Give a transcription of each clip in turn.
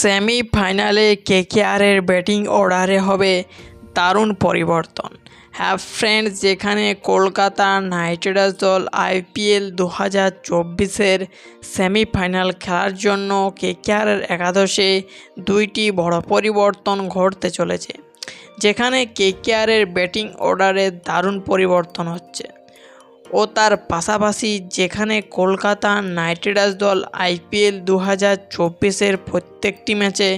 সেমিফাইনালে কেকেআরের ব্যাটিং অর্ডারে হবে দারুণ পরিবর্তন। হ্যাঁ ফ্রেন্ডস যেখানে কলকাতা নাইট রাইডার্স দল আইপিএল দু হাজার চব্বিশের সেমিফাইনাল খেলার জন্য কেকেআরের একাদশে দুইটি বড় পরিবর্তন ঘটতে চলেছে, যেখানে কেকেআরের ব্যাটিং অর্ডারে দারুণ পরিবর্তন হচ্ছে। ও তার পাশাপাশি যেখানে কলকাতা নাইট রাইডার্স দল আইপিএল দু হাজার চব্বিশের প্রত্যেকটি ম্যাচে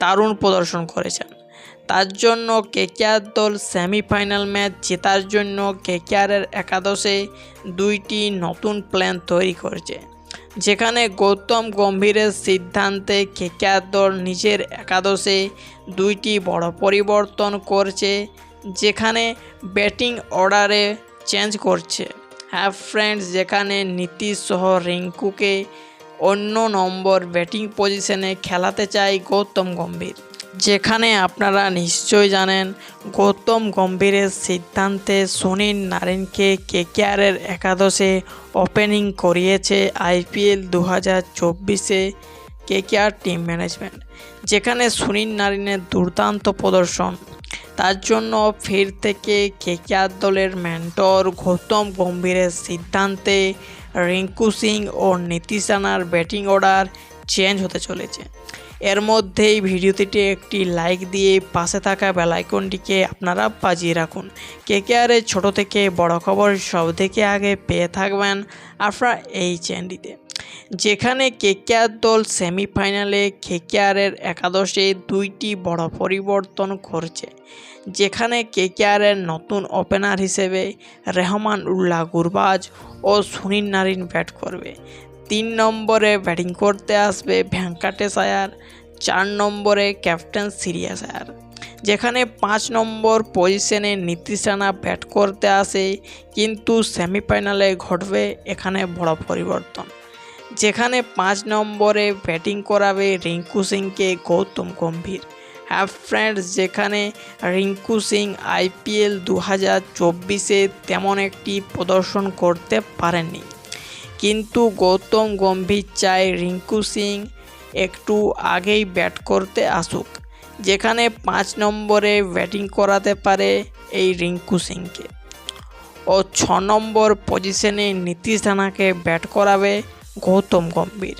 দারুণ প্রদর্শন করেছেন। তার জন্য কেকেআর দল সেমিফাইনাল ম্যাচ জেতার জন্য কেকেআরের একাদশে দুইটি নতুন প্ল্যান তৈরি করেছে, যেখানে গৌতম গম্ভীরের সিদ্ধান্তে কেকেআর দল নিজের একাদশে দুইটি বড় পরিবর্তন করছে, যেখানে ব্যাটিং অর্ডারে চেঞ্জ করছে। হ্যাঁ ফ্রেন্ডস যেখানে নীতিশ সহ রিঙ্কুকে অন্য নম্বর ব্যাটিং পজিশনে খেলাতে চায় গৌতম গম্ভীর। যেখানে আপনারা নিশ্চয়ই জানেন, গৌতম গম্ভীরের সিদ্ধান্তে সুনীল নারিনকে কেকেআরের একাদশে ওপেনিং করিয়েছে আইপিএল দু হাজার চব্বিশে কে কেকেআর টিম ম্যানেজমেন্ট যেখানে সুনীল নারিনের দুর্দান্ত প্রদর্শন। তার জন্য ফের থেকে কেকেআর দলের মেন্টর গৌতম গম্ভীরের সিদ্ধান্তে রিঙ্কু সিং ও নীতিশ রানার ব্যাটিং অর্ডার চেঞ্জ হতে চলেছে। এর মধ্যেই ভিডিওটিতে একটি লাইক দিয়ে পাশে থাকা বেলাইকনটিকে আপনারা বাজিয়ে রাখুন। কেকেআরের ছোট থেকে বড় খবর সব থেকে আগে পেয়ে থাকবেন আপনারা এই চ্যানেলটিতে। যেখানে কেকেআর দল সেমিফাইনালে কেকেআরের একাদশে দুইটি বড় পরিবর্তন করছে যেখানে কেকেআরের নতুন ওপেনার হিসেবে রেহমান উল্লাহ গুরবাজ ও সুনীল নারিন ব্যাট করবে। তিন নম্বরে ব্যাটিং করতে আসবে ভেঙ্কাটেশ আয়ার চার নম্বরে ক্যাপ্টেন সিরিয়াস আয়ার যেখানে পাঁচ নম্বর পজিশনে নীতিশ রানা ব্যাট করতে আসে, কিন্তু সেমিফাইনালে ঘটবে এখানে বড় পরিবর্তন। যেখানে পাঁচ নম্বরে ব্যাটিং করাবে রিঙ্কু সিংকে গৌতম গম্ভীর। হ্যাঁ ফ্রেন্ডস যেখানে রিঙ্কু সিং আইপিএল দু হাজার চব্বিশে তেমন একটি প্রদর্শন করতে পারেননি। কিন্তু গৌতম গম্ভীর চায় রিঙ্কু সিং একটু আগেই ব্যাট করতে আসুক, যেখানে পাঁচ নম্বরে ব্যাটিং করাতে পারে এই রিঙ্কু সিংকে। ও ছ নম্বর পজিশনে নীতিশ রানাকে ব্যাট করাবে গৌতম গম্ভীর,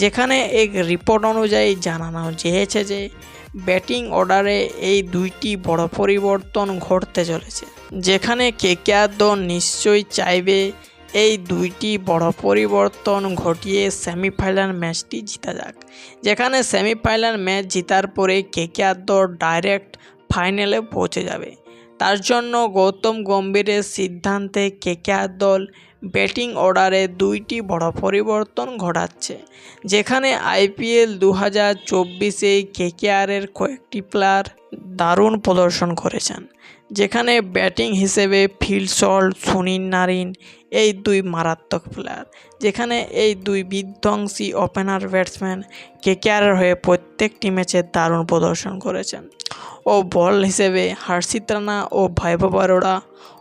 যেখানে এক রিপোর্ট অনুযায়ী জানানো হয়েছে যে ব্যাটিং অর্ডারে এই দুইটি বড় পরিবর্তন ঘটতে চলেছে, যেখানে কেকেআর দল নিশ্চয়ই চাইবে এই দুইটি বড় পরিবর্তন ঘটিয়ে সেমিফাইনাল ম্যাচটি জিতা যাক, যেখানে সেমিফাইনাল ম্যাচ জেতার পরে কেকেআর দল ডাইরেক্ট ফাইনালে পৌঁছে যাবে। তার জন্য গৌতম গম্ভীরের সিদ্ধান্তে কেকেআর দল ব্যাটিং অর্ডারে দুইটি বড় পরিবর্তন ঘটাচ্ছে, যেখানে আইপিএল দু হাজার চব্বিশে কেকেআরের কয়েকটি প্লেয়ার দারুণ প্রদর্শন করেছেন। যেখানে ব্যাটিং হিসেবে ফিল্ড সল্ট, সুনীল নারিন, এই দুই মারাত্মক প্লেয়ার যেখানে এই দুই বিধ্বংসী ওপেনার ব্যাটসম্যান কেকেআরের হয়ে প্রত্যেকটি ম্যাচে দারুণ প্রদর্শন করেছেন। ও বল হিসেবে হর্ষিত রানা ও ভৈভব অরোরা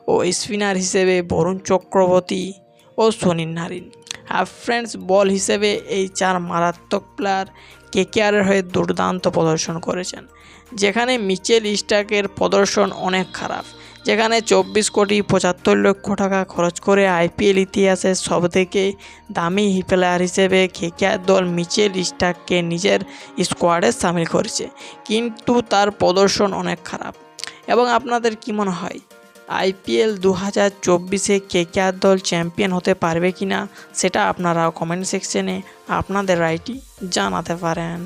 ও স্পিনার হিসেবে বরুণ চক্রবর্তী ও সুনীল নারিন। আর ফ্রেন্ডস বল হিসেবে এই চার মারাত্মক প্লেয়ার কেকেআরের হয়ে দুর্দান্ত প্রদর্শন করেছেন। যেখানে মিচেল স্টাকের প্রদর্শন অনেক খারাপ, যেখানে চব্বিশ কোটি পঁচাত্তর লক্ষ টাকা খরচ করে আইপিএল ইতিহাসে সবথেকে দামি প্লেয়ার হিসেবে কেকেআর দল মিচেল স্টাককে নিজের স্কোয়াডে সামিল করেছে, কিন্তু তার প্রদর্শন অনেক খারাপ। এবং আপনাদের কী মনে হয়? আইপিএল দু হাজার চব্বিশে কেকেআর দল চ্যাম্পিয়ন হতে পারবে কি না সেটা আপনারা কমেন্ট সেকশনে আপনাদের রায়টি জানাতে পারেন।